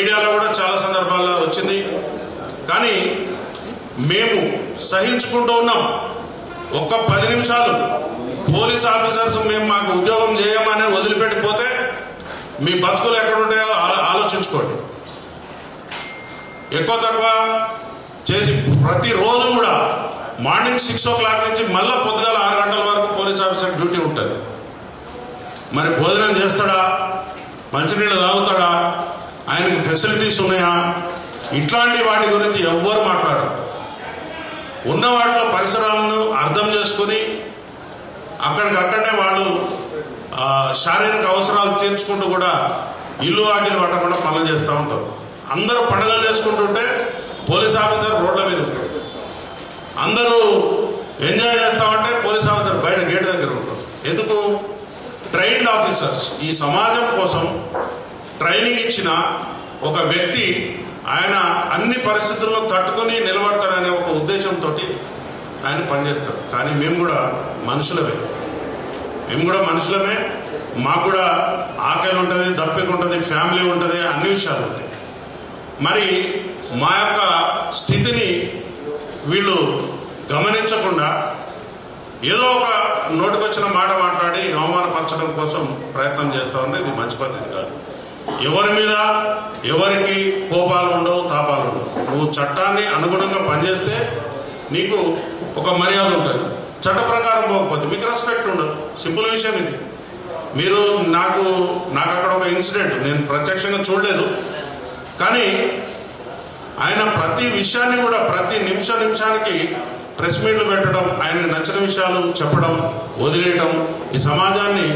మీడియాలో కూడా చాలా సందర్భాల్లో వచ్చింది. కానీ మేము సహించుకుంటూ ఉన్నాం. ఒక్క పది నిమిషాలు పోలీస్ ఆఫీసర్స్ మేము మాకు ఉద్యోగం చేయమని వదిలిపెట్టిపోతే మీ బతుకులు ఎక్కడ ఉంటాయో ఆలో- ఆలోచించుకోండి. ఎక్కువ తక్కువ చేసి ప్రతిరోజు కూడా మార్నింగ్ సిక్స్ ఓ క్లాక్ నుంచి మళ్ళీ పొద్దుగాల ఆరు గంటల వరకు పోలీస్ ఆఫీసర్ డ్యూటీ ఉంటుంది. మరి భోజనం చేస్తాడా? మంచినీళ్ళు తాగుతాడా? ఆయనకి ఫెసిలిటీస్ ఉన్నాయా? ఇట్లాంటి వాటి గురించి ఎవ్వరు మాట్లాడరు. ఉన్న వాటిలో పరిసరాలను అర్థం చేసుకొని అక్కడికక్కడే వాళ్ళు శారీరక అవసరాలు తీర్చుకుంటూ కూడా ఇల్లు ఆకిలు పట్టకుండా పనులు చేస్తూ ఉంటారు. అందరూ పండుగలు చేసుకుంటుంటే పోలీస్ ఆఫీసర్ రోడ్ల మీద ఉంటాడు. అందరూ ఎంజాయ్ చేస్తామంటే పోలీస్ ఆఫీసర్ బయట గేట్ దగ్గర ఉంటారు ఎందుకు? ట్రైన్డ్ ఆఫీసర్స్ ఈ సమాజం కోసం ట్రైనింగ్ ఇచ్చిన ఒక వ్యక్తి ఆయన అన్ని పరిస్థితులను తట్టుకొని నిలబడతాడనే ఒక ఉద్దేశంతో ఆయన పనిచేస్తాడు. కానీ మేము కూడా మనుషులమే. మేము కూడా మనుషులమే. మాకు కూడా ఆకలి ఉంటుంది దప్పిక ఉంటుంది ఫ్యామిలీ ఉంటుంది అన్ని విషయాలు ఉంటాయి. మరి మా యొక్క స్థితిని వీళ్ళు గమనించకుండా ఏదో ఒక నోటికొచ్చిన మాట మాట్లాడి అవమానపరచడం కోసం ప్రయత్నం చేస్తా ఉంటే ఇది మంచి పద్ధతి కాదు. ఎవరి మీద ఎవరికి కోపాలు ఉండవు తాపాలు ఉండవు. నువ్వు చట్టాన్ని అనుగుణంగా పనిచేస్తే నీకు ఒక మర్యాద ఉంటుంది. చట్ట ప్రకారం పోకపోతే మీకు రెస్పెక్ట్ ఉండదు. సింపుల్ విషయం ఇది. మీరు నాకు నాకు అక్కడ ఒక ఇన్సిడెంట్ నేను ప్రత్యక్షంగా చూడలేదు. కానీ ఆయన ప్రతి విషయాన్ని కూడా ప్రతి నిమిష నిమిషానికి ప్రెస్ మీట్లు పెట్టడం ఆయనకు నచ్చిన విషయాలు చెప్పడం వదిలేయడం ఈ సమాజాన్ని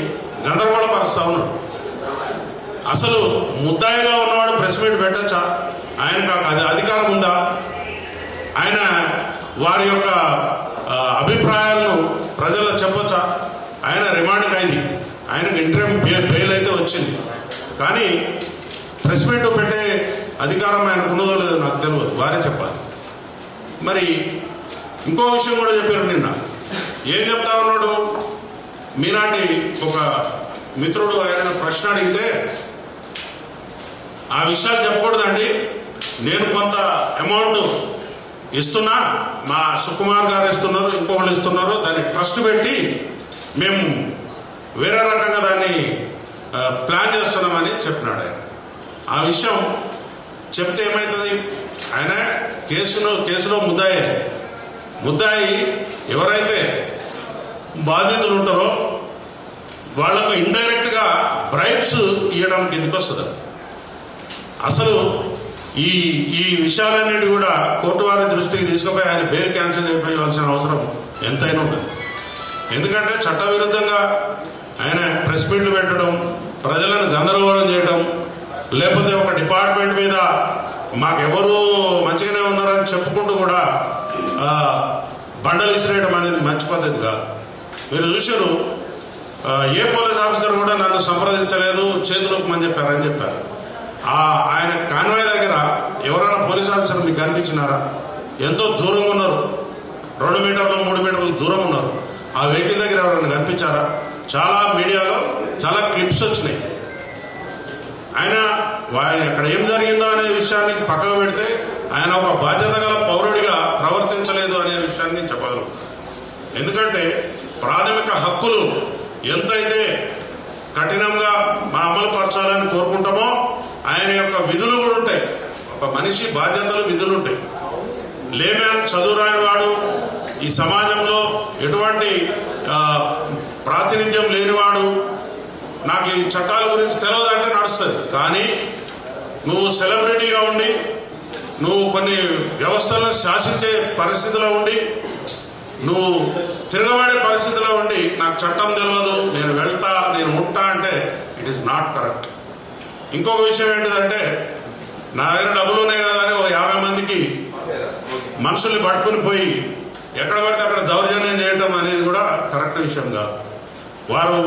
గందరగోళపరుస్తూ ఉన్నాడు అసలు ముద్దాయిగా ఉన్నవాడు ప్రెస్ మీట్ పెట్టచ్చా? ఆయనకు అది అధికారం ఉందా? ఆయన వారి యొక్క అభిప్రాయాలను ప్రజల్లో చెప్పొచ్చా? ఆయన రిమాండ్ ఖైదీ ఆయనకు ఇంటర్మ్ బెయిల్ అయితే వచ్చింది. కానీ ప్రెస్ మీట్ పెట్టే అధికారం ఆయనకు ఉన్నదో లేదో నాకు తెలియదు వారే చెప్పాలి. మరి ఇంకో విషయం కూడా చెప్పారు నిన్న. ఏం చెప్తా ఉన్నాడు? మీలాంటి ఒక మిత్రుడు ఆయన ప్రశ్న అడిగితే ఆ విషయాలు చెప్పకూడదండి. నేను కొంత అమౌంట్ ఇస్తున్నా. మా సుకుమార్ గారు ఇస్తున్నారు ఇంకొకళ్ళు ఇస్తున్నారు. దాన్ని ట్రస్ట్ పెట్టి మేము వేరే రకంగా దాన్ని ప్లాన్ చేస్తున్నామని చెప్పినాడు ఆయన. ఆ విషయం చెప్తే ఏమవుతుంది ఆయన కేసులో కేసులో ముద్దాయి. ముద్దాయి ఎవరైతే బాధితులు ఉంటారో వాళ్ళకు ఇండైరెక్ట్గా బ్రైబ్స్ ఇవ్వడానికి ఎందుకు వస్తుంది? అసలు ఈ ఈ విషయాలన్నిటి కూడా కోర్టు వారి దృష్టికి తీసుకుపోయి ఆయన బెయిల్ క్యాన్సిల్ చేయవలసిన అవసరం ఎంతైనా ఉంటుంది. ఎందుకంటే చట్టవిరుద్ధంగా ఆయన ప్రెస్ మీట్లు పెట్టడం ప్రజలను గందరగోళం చేయడం లేకపోతే ఒక డిపార్ట్మెంట్ మీద మాకెవరు మంచిగానే ఉన్నారని చెప్పుకుంటూ కూడా బండలు ఇసిరేయడం అనేది మంచి పద్ధతి కాదు. మీరు చూశారు ఏ పోలీస్ ఆఫీసర్ కూడా నన్ను సంప్రదించలేదు చేతులోకమని చెప్పారని చెప్పారు. ఆయన కాన్వాయ్ దగ్గర ఎవరైనా పోలీస్ ఆఫీసర్ మీకు కనిపించినారా? ఎంతో దూరంగా ఉన్నారు. రెండు మీటర్లు మూడు మీటర్లు దూరం ఉన్నారు. ఆ వెహికల్ దగ్గర ఎవరైనా కనిపించారా? చాలా మీడియాలో చాలా క్లిప్స్ వచ్చినాయి. ఆయన వారి అక్కడ ఏం జరిగిందో అనే విషయాన్ని పక్కకు పెడితే ఆయన ఒక బాధ్యత గల పౌరుడిగా ప్రవర్తించలేదు అనే విషయాన్ని చెప్పగలుగుతాను ఎందుకంటే ప్రాథమిక హక్కులు ఎంతైతే కఠినంగా మనం అమలు పరచాలని కోరుకుంటామో ఆయన యొక్క విధులు కూడా ఉంటాయి. ఒక మనిషి బాధ్యతలు విధులు ఉంటాయి. లేమ్యాన్ చదువురాని వాడు ఈ సమాజంలో ఎటువంటి ప్రాతినిధ్యం లేనివాడు నాకు ఈ చట్టాల గురించి తెలియదు అంటే నడుస్తుంది. కానీ నువ్వు సెలబ్రిటీగా ఉండి నువ్వు కొన్ని వ్యవస్థలను శాసించే పరిస్థితిలో ఉండి నువ్వు తిరగబడే పరిస్థితిలో ఉండి నాకు చట్టం తెలియదు నేను వెళ్తా నేను ఉంటా అంటే ఇట్ ఈస్ నాట్ కరెక్ట్ ఇంకొక విషయం ఏంటిదంటే నా దగ్గర డబ్బులు ఉన్నాయి కదా అని ఓ యాభై మందికి మనుషుల్ని పట్టుకుని పోయి ఎక్కడ పడితే అక్కడ దౌర్జన్యం చేయటం అనేది కూడా కరెక్ట్ విషయం కాదు. వారు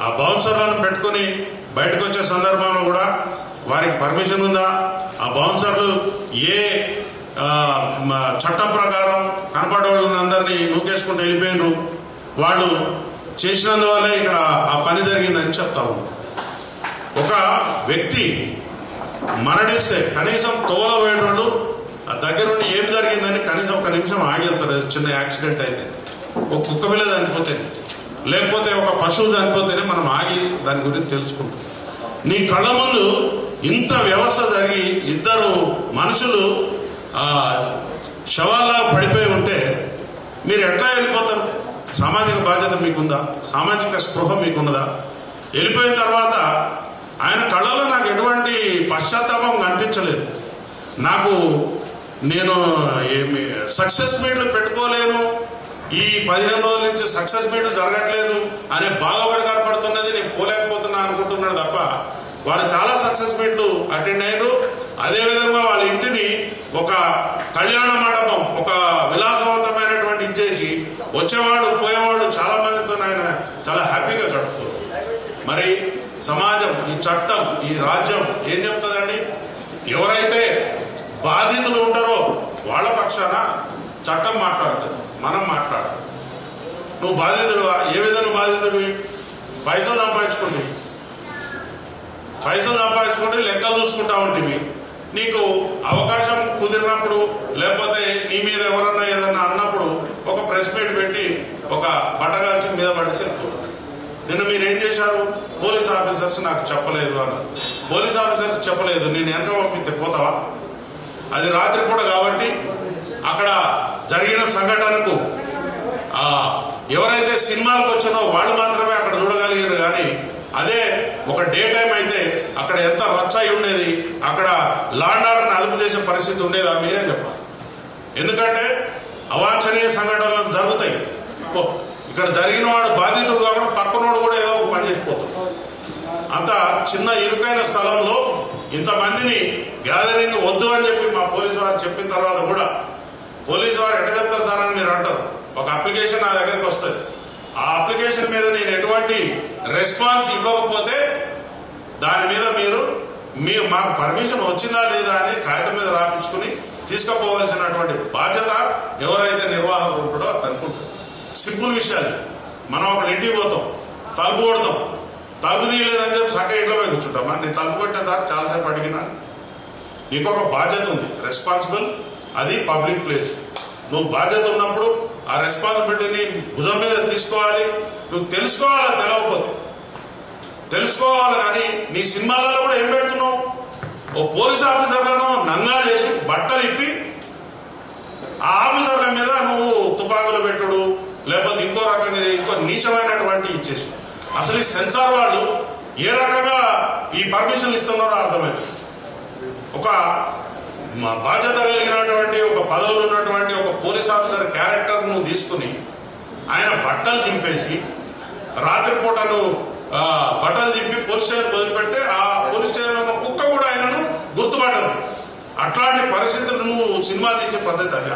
ఆ బౌన్సర్లను పెట్టుకుని బయటకు వచ్చే సందర్భంలో కూడా వారికి పర్మిషన్ ఉందా? ఆ బౌన్సర్లు ఏ చట్టం ప్రకారం కనపడవాళ్ళని అందరినీ నూకేసుకుంటూ వెళ్ళిపోయినారు. వాళ్ళు చేసినందువల్లే ఇక్కడ ఆ పని జరిగిందని చెప్తా ఉన్నాం ఒక వ్యక్తి మరణిస్తే కనీసం తోల వేయడు ఆ దగ్గరుండి ఏం జరిగిందని కనీసం ఒక నిమిషం ఆగి వెళ్తాడు చిన్న యాక్సిడెంట్ అయితే. ఒక కుక్క పిల్ల చనిపోతే లేకపోతే ఒక పశువు చనిపోతేనే మనం ఆగి దాని గురించి తెలుసుకుంటాం. నీ కళ్ళ ముందు ఇంత వ్యవస్థ జరిగి ఇద్దరు మనుషులు శవాల్లా పడిపోయి ఉంటే మీరు ఎట్లా వెళ్ళిపోతారు? సామాజిక బాధ్యత మీకుందా? సామాజిక స్పృహ మీకున్నదా? వెళ్ళిపోయిన తర్వాత ఆయన కళ్ళలో నాకు ఎటువంటి పశ్చాత్తాపం కనిపించలేదు. నాకు నేను ఏమి సక్సెస్ మీట్లు పెట్టుకోలేను. ఈ పదిహేను రోజుల నుంచి సక్సెస్ మీట్లు జరగట్లేదు అనే బాధపడి కనపడుతున్నది. నేను పోలేకపోతున్నా అనుకుంటున్నాడు తప్ప వారు చాలా సక్సెస్ మీట్లు అటెండ్ అయ్యారు అదేవిధంగా వాళ్ళ ఇంటిని ఒక కళ్యాణ మండపం ఒక విలాసవంతమైనటువంటి ఇచ్చేసి వచ్చేవాడు పోయేవాడు చాలా మందితో ఆయన చాలా హ్యాపీగా గడుపుతారు మరి సమాజం ఈ చట్టం ఈ రాజ్యం ఏం చెప్తుందండి? ఎవరైతే బాధితులు ఉంటారో వాళ్ళ పక్షాన చట్టం మాట్లాడుతుంది మనం మాట్లాడాలి నువ్వు బాధితుడు ఏ విధంగా బాధితుడివి? పైసలు సంపాదించుకోండి పైసలు సంపాదించుకుంటే లెక్కలు చూసుకుంటా ఉంటుంది నీకు అవకాశం కుదిరినప్పుడు లేకపోతే నీ మీద ఎవరన్నా ఏదన్నా అన్నప్పుడు ఒక ప్రెస్ మీట్ పెట్టి ఒక బట్టగాల్చి మీద పడి చెప్తారు నిన్న మీరు ఏం చేశారు? పోలీస్ ఆఫీసర్స్ నాకు చెప్పలేదు అని పోలీస్ ఆఫీసర్స్ చెప్పలేదు. నేను వెనక పంపిస్తే పోతావా? అది రాత్రి కూడా కాబట్టి అక్కడ జరిగిన సంఘటనకు ఎవరైతే సినిమాలకు వచ్చారో వాళ్ళు మాత్రమే అక్కడ చూడగలిగారు కానీ అదే ఒక డే టైం అయితే అక్కడ ఎంత రచ్చాయి ఉండేది అక్కడ లాండ్ ఆర్డర్ని అదుపు చేసే పరిస్థితి ఉండేదా మీరే చెప్పాలి. ఎందుకంటే అవాంఛనీయ సంఘటనలు జరుగుతాయి. ఇక్కడ జరిగిన వాడు బాధితుడు కాకుండా పక్కనోడు కూడా ఏదో ఒక పని చేసిపోతాడు. అంత చిన్న ఇరుకైన స్థలంలో ఇంతమందిని గ్యాదరింగ్ వద్దు అని చెప్పి మా పోలీసు వారు చెప్పిన తర్వాత కూడా పోలీసు వారు ఎట్లా చెప్తారు సార్ అని మీరు అంటారు. ఒక అప్లికేషన్ నా దగ్గరికి వస్తుంది. ఆ అప్లికేషన్ మీద నేను ఎటువంటి రెస్పాన్స్ ఇవ్వకపోతే దాని మీద మీరు మీ మాకు పర్మిషన్ వచ్చిందా లేదా అని కాగితం మీద రాపించుకుని తీసుకుపోవలసినటువంటి బాధ్యత ఎవరైతే నిర్వాహకుడు ఉంటాడో అది సింపుల్ విషయాలు. మనం ఒక ఇంటికి పోతాం తలుపు కొడతాం. తలుపు తీయలేదని చెప్పి సక్క ఇంట్లో పోయి కూర్చుంటామా నేను తలుపు కొట్టిన తర్వాత చాలాసేపు అడిగినా నీకు ఒక బాధ్యత ఉంది. రెస్పాన్సిబుల్ అది పబ్లిక్ ప్లేస్ నువ్వు బాధ్యత ఉన్నప్పుడు ఆ రెస్పాన్సిబిలిటీని భుజం మీద తీసుకోవాలి. నువ్వు తెలుసుకోవాలా తెలవకపోతే? తెలుసుకోవాలి కానీ నీ సినిమాలలో కూడా ఏం పెడుతున్నావు? ఓ పోలీస్ ఆఫీసర్లను నంగా చేసి బట్టలు ఇప్పి ఆ ఆఫీసర్ మీద నువ్వు తుపాకులు పెట్టుడు లేకపోతే ఇంకో ఇంకో నీచమైనటువంటి ఇచ్చేసి అసలు ఈ సెన్సార్ వాళ్ళు ఏ రకంగా ఈ పర్మిషన్లు ఇస్తున్నారో అర్థమైంది. ఒక బాధ్యత కలిగినటువంటి ఒక పదవులు ఉన్నటువంటి ఒక పోలీస్ ఆఫీసర్ క్యారెక్టర్ను తీసుకుని ఆయన బట్టలు చింపేసి రాత్రిపూటను బట్టలు చింపి పోలీస్ స్టేషన్ వదిలిపెడితే ఆ పోలీస్ స్టేషన్ ఉన్న కుక్క కూడా ఆయనను గుర్తుపట్టదు. అట్లాంటి పరిస్థితులు నువ్వు సినిమా తీసే పద్ధతి అదే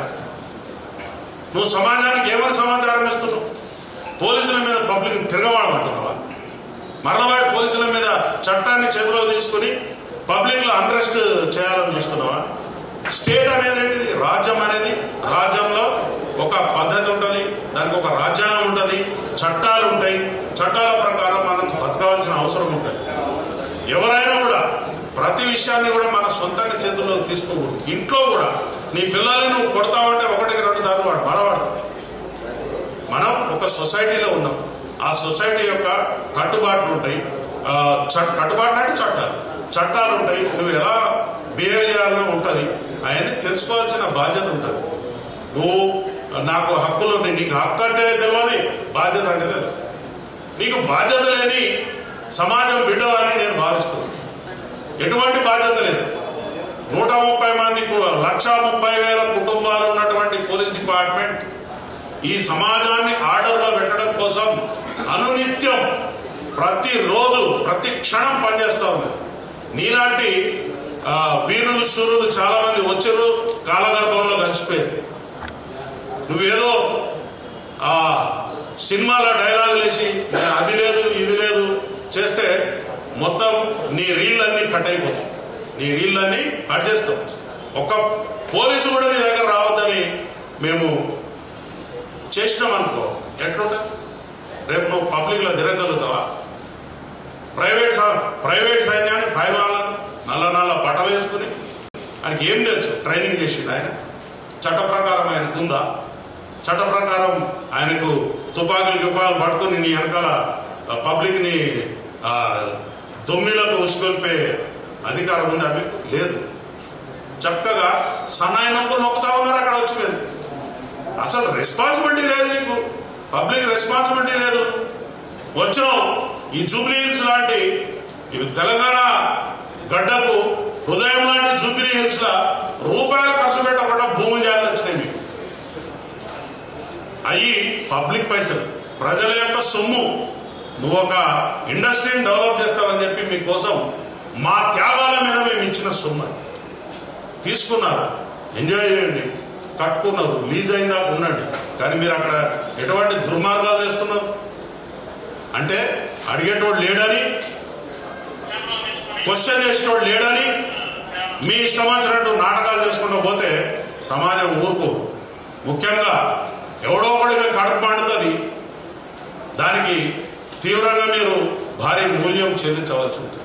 నువ్వు సమాజానికి ఏమని సమాచారం ఇస్తున్నావు? పోలీసుల మీద పబ్లిక్ తిరగవాడమంటున్నావా మరలవాడి పోలీసుల మీద చట్టాన్ని చేతిలో తీసుకుని పబ్లిక్లో అన్రెస్ట్ చేయాలని చూస్తున్నావా? స్టేట్ అనేది ఏంటిది? రాజ్యం అనేది రాజ్యంలో ఒక పద్ధతి ఉంటుంది దానికి ఒక రాజ్యాంగం ఉంటుంది చట్టాలు ఉంటాయి. చట్టాల ప్రకారం మనం బతకాల్సిన అవసరం ఉంటుంది. ఎవరైనా కూడా ప్రతి విషయాన్ని కూడా మన సొంతంగా చేతుల్లో తీసుకోకూడదు. ఇంట్లో కూడా నీ పిల్లల్ని నువ్వు కొడతావంటే ఒకటికి రెండు సార్లు వాడు మరవాడుతుంది మనం ఒక సొసైటీలో ఉన్నాం. ఆ సొసైటీ యొక్క కట్టుబాట్లు ఉంటాయి. కట్టుబాట్లు అంటే చట్టాలు. చట్టాలు ఉంటాయి. నువ్వు ఎలా బిహేవ్ చేయాలో ఉంటుంది. అవన్నీ తెలుసుకోవాల్సిన బాధ్యత ఉంటుంది. నువ్వు నాకు హక్కులు ఉన్నాయి. నీకు హక్కు అంటే తెలియదు బాధ్యత అంటే తెలియదు నీకు బాధ్యత లేని సమాజం బిడ్డ అని నేను భావిస్తున్నాను. ఎటువంటి బాధ్యత లేదు. నూట ముప్పై మంది లక్ష ముప్పై వేల కుటుంబాలు ఉన్నటువంటి పోలీస్ డిపార్ట్మెంట్ ఈ సమాజాన్ని ఆర్డర్లో పెట్టడం కోసం అనునిత్యం ప్రతిరోజు ప్రతి క్షణం పనిచేస్తా ఉంది. నీలాంటి వీరులు శూరులు చాలా మంది వచ్చారు కాలగర్భంలో కలిసిపోయారు. నువ్వేదో ఆ సినిమాలో డైలాగులు వేసి అది లేదు ఇది లేదు చేస్తే మొత్తం నీ రీళ్ళన్నీ కట్ అయిపోతాయి. నీ రీళ్ళన్నీ కట్ చేస్తావు ఒక పోలీసు కూడా నీ దగ్గర రావద్దని మేము చేసినాం అనుకో ఎట్లుంటా రేపు నువ్వు పబ్లిక్లో తిరగలుగుతావా ప్రైవేట్ ప్రైవేట్ సైన్యాన్ని భయమాలను నల్ల నల్ల బట్టలు వేసుకుని ఆయనకి ఏం తెలుసు? ట్రైనింగ్ చేసిండు ఆయన. చట్ట ప్రకారం ఆయనకు ఉందా? చట్ట ప్రకారం ఆయనకు తుపాకులు గిపాకులు పట్టుకుని నీ వెనకాల పబ్లిక్ని దొమ్మిలకు ఉసుకొల్పే అధికారం ఉందా మీకు? లేదు. చక్కగా సన్నాయి నొప్పులు నొక్కుతా ఉన్నారు అక్కడ వచ్చి మీరు. అసలు రెస్పాన్సిబిలిటీ లేదు నీకు. పబ్లిక్ రెస్పాన్సిబిలిటీ లేదు. వచ్చినావు ఈ జూబ్లీహిల్స్ లాంటి ఇవి తెలంగాణ గడ్డకు హృదయం లాంటి జూబ్లీ హిల్స్ లా రూపాయలు ఖర్చు పెట్టకుండా భూములు జాగ్రత్త వచ్చినాయి మీకు. అయ్యి పబ్లిక్ పైసలు. ప్రజల యొక్క సొమ్ము. నువ్వు ఒక ఇండస్ట్రీని డెవలప్ చేస్తావని చెప్పి మీకోసం మా త్యాగాల మీద మేము ఇచ్చిన సొమ్ము తీసుకున్నారు. ఎంజాయ్ చేయండి. కట్టుకున్నారు లీజ్ అయిందా? ఉండండి. కానీ మీరు అక్కడ ఎటువంటి దుర్మార్గాలు చేస్తున్నారు? అంటే అడిగేటోడు లేడని క్వశ్చన్ చేసేటోడు లేడని మీ ఇష్టం వచ్చినట్టు నాటకాలు చేసుకుంటూ పోతే సమాజం ఊరుకో. ముఖ్యంగా ఎవడో ఒకడికి కడుపు మండుతుంది. దానికి తీవ్రంగా మీరు భారీ మూల్యం చెల్లించవలసి ఉంటుంది.